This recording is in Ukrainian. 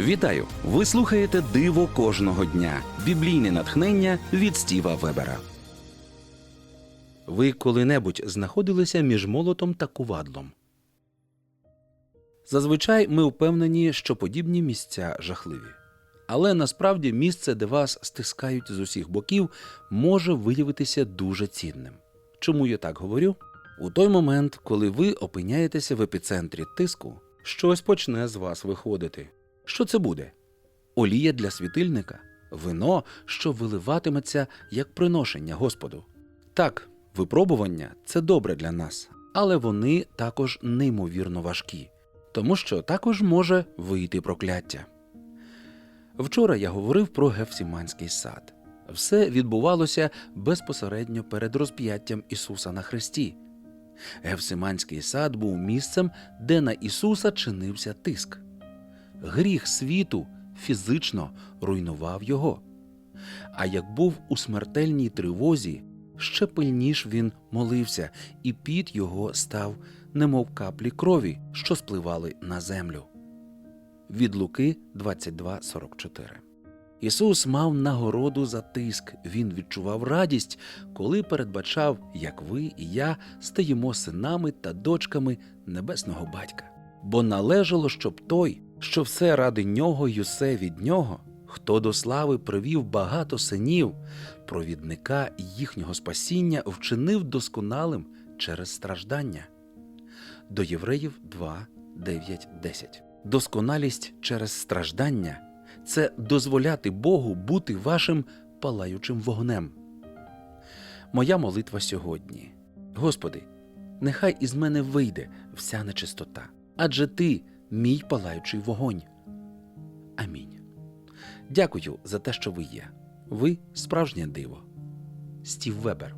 Вітаю! Ви слухаєте Диво кожного дня. Біблійне натхнення від Стіва Вебера. Ви коли-небудь знаходилися між молотом та кувадлом? Зазвичай ми впевнені, що подібні місця жахливі. Але насправді місце, де вас стискають з усіх боків, може виявитися дуже цінним. Чому я так говорю? У той момент, коли ви опиняєтеся в епіцентрі тиску, щось почне з вас виходити. Що це буде? Олія для світильника, вино, що виливатиметься як приношення Господу. Так, випробування це добре для нас, але вони також неймовірно важкі, тому що також може вийти прокляття. Вчора я говорив про Гефсіманський сад. Все відбувалося безпосередньо перед розп'яттям Ісуса на хресті. Гефсиманський сад був місцем, де на Ісуса чинився тиск. Гріх світу фізично руйнував його. А як був у смертельній тривозі, ще пильніш він молився, і піт його став, немов каплі крові, що спливали на землю. Від Луки 22.44 Ісус мав нагороду за тиск. Він відчував радість, коли передбачав, як ви і я стаємо синами та дочками небесного батька. Бо належало, щоб той, що все ради нього й усе від нього, хто до слави привів багато синів, провідника їхнього спасіння вчинив досконалим через страждання. До Євреїв 2, 9, 10. Досконалість через страждання це дозволяти Богу бути вашим палаючим вогнем. Моя молитва сьогодні. Господи, нехай із мене вийде вся нечистота, адже Ти мій палаючий вогонь. Амінь. Дякую за те, що ви є. Ви справжнє диво. Стів Вебер.